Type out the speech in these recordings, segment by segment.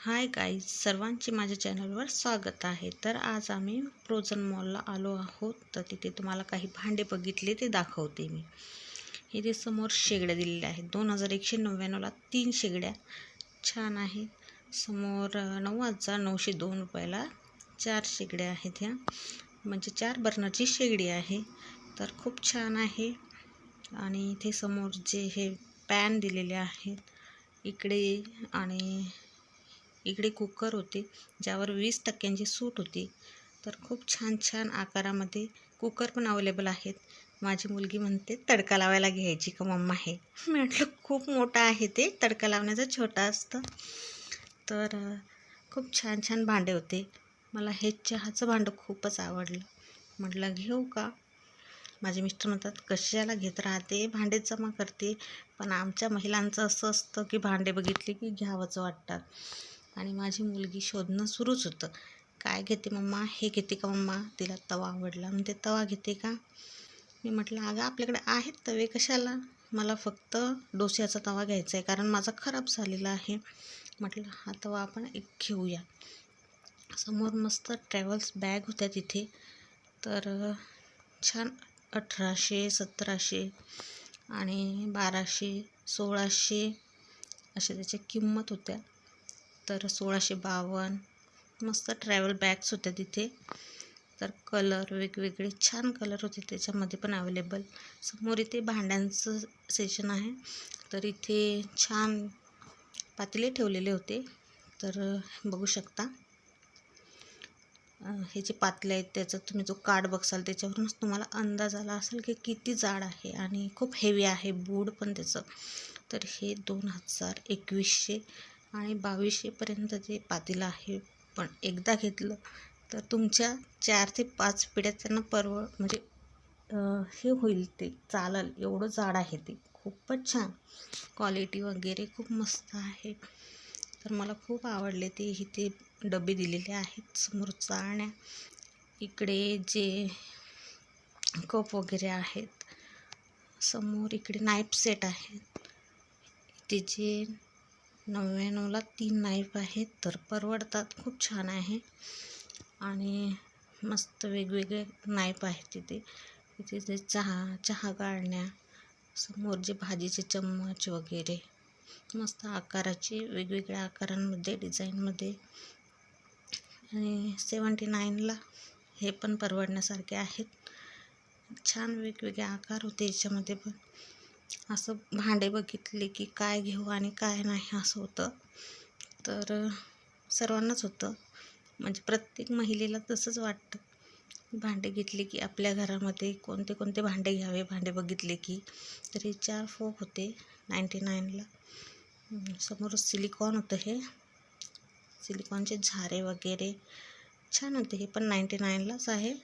Hi guys सर्वांचे माझ्या चॅनलवर स्वागत आहे. तर आज आम्ही फ्रोझन मॉलला आलो आहोत. तर तिथे तुम्हाला काही भांडे बघितले ते दाखवते मी. इथे समोर शेगड्या दिलेल्या आहेत. दोन हजार एकशे नव्याण्णवला तीन शेगड्या. छान आहे समोर नऊ हजार नऊशे दोन रुपयाला चार शेगड्या आहेत ह्या. म्हणजे चार बर्नरची शेगडी आहे. तर खूप छान आहे. आणि इथे समोर जे हे पॅन दिलेले आहेत इकडे आणि इकडे कुकर होते ज्यावर वीस टक्क्यांची सूट होती. तर खूप छान छान आकारामध्ये कुकर पण अवेलेबल आहेत. माझी मुलगी म्हणते तडका लावायला घ्यायची का मम्मा आहे मी म्हटलं खूप मोठा आहे ते तडका लावण्याचं छोटा असतं. तर खूप छान छान भांडे होते. मला हे चहाचं भांडं खूपच आवडलं. म्हटलं घेऊ का? माझे मिस्टर म्हणतात कशाला घेत राहते? भांडे जमा करते. पण आमच्या महिलांचं असं असतं की भांडे बघितले की घ्यावंच वाटतात आणि माझी मुलगी शोधणं सुरूच होतं. काय घेते मम्मा? हे घेते का मम्मा? तिला तवा आवडला. म्हणते तवा घेते का? मी म्हटलं अगं आपल्याकडे आहेत तवे कशाला? मला फक्त डोस्याचा तवा घ्यायचा आहे कारण माझा खराब झालेला आहे. म्हटलं हा तवा आपण एक घेऊया. समोर मस्त ट्रॅव्हल्स बॅग होत्या तिथे. तर छान अठराशे सतराशे आणि बाराशे सोळाशे अशा त्याच्या किंमत होत्या. तर सोळाशे बावन्न. मस्त ट्रॅव्हल बॅग्स होत्या तिथे. तर कलर वेगवेगळे छान कलर होते त्याच्यामध्ये पण अवेलेबल समोर इथे भांड्यांचं सेशन आहे. तर इथे छान पातेले ठेवलेले होते. तर बघू शकता. हे जे पातले आहेत त्याचा तुम्ही जो कार्ड बघसाल त्याच्यावरूनच तुम्हाला अंदाज आला असेल की किती जाड आहे आणि खूप हेवी आहे बूड पण त्याचं. तर हे दोन हजार एकवीसशे आणि बावीसशेपर्यंत ते पातेलं आहे पण एकदा घेतलं तर तुमच्या चार ते पाच पिढ्या त्यांना परव म्हणजे हे होईल ते चालल एवढं जाड आहे ते. खूपच छान. क्वालिटी वगैरे खूप मस्त आहे. तर मला खूप आवडले ते इथे डबे दिलेले आहेत समोर चाळण्या इकडे जे कप वगैरे आहेत समोर इकडे नाईफ सेट आहेत. इथे जे नव्याण्णवला तीन नाईफ आहेत तर परवडतात. खूप छान आहे. आणि मस्त वेगवेगळे नाईफ आहेत तिथे. तिथे जे चहा चहा गाळण्या समोर जे भाजीचे चम्मच वगैरे मस्त आकाराचे वेगवेगळ्या आकारांमध्ये डिझाईनमध्ये. आणि सेवन्टी नाईनला हे पण परवडण्यासारखे आहेत. छान वेगवेगळे आकार होते याच्यामध्ये पण. असं भांडे बघितले की काय घेऊ आणि काय नाही असं होतं. तर सर्वांनाच होतं. म्हणजे प्रत्येक महिलेला तसंच वाटतं. भांडे घेतले की आपल्या घरामध्ये कोणते कोणते भांडे घ्यावे भांडे बघितले की. तर हे चार फोक होते नाईंटी नाईनला. समोर सिलिकॉन होतं हे. सिलिकॉनचे झारे वगैरे छान होते हे पण नाईंटी नाईनलाच आहे.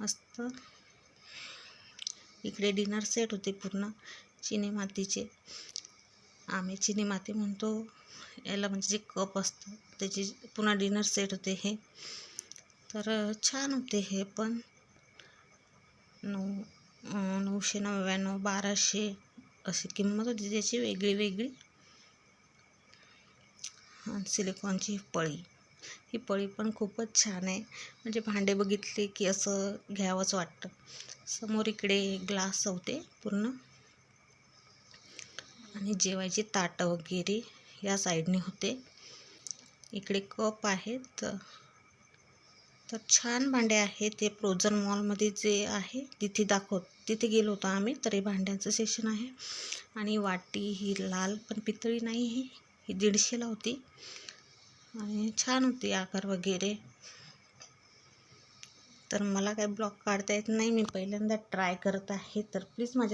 मस्त. इकडे डिनर सेट होते पूर्ण चिनी मातीचे. आम्ही चिनी माती म्हणतो याला म्हणजे जे कप असतं त्याचे पुन्हा डिनर सेट होते हे. तर छान होते हे पण. नऊ नऊशे नव्याण्णव बाराशे अशी किंमत होती त्याची वेगळी वेगळी. सिलिकॉनची पळी. ही पळी पण खूपच छान आहे. म्हणजे भांडे बघितले की असं घ्यावंच वाटतं. समोर इकडे ग्लास होते पूर्ण. आणि जेवायची ताटं वगैरे या साईडने होते. इकडे कप आहेत. तर छान भांडे आहेत. ते प्रोझन मॉलमध्ये जे आहे तिथे दाखव तिथे गेलो होतो आम्ही तर हे भांड्यांचं सेशन आहे. आणि वाटी ही लाल पण पितळी नाही ही दीडशेला होती. आणि छान होती आकार वगैरे. तर मला काय ब्लॉग काढता येत नाही. मी पहिल्यांदा ट्राय करत आहे. तर प्लीज माझ्या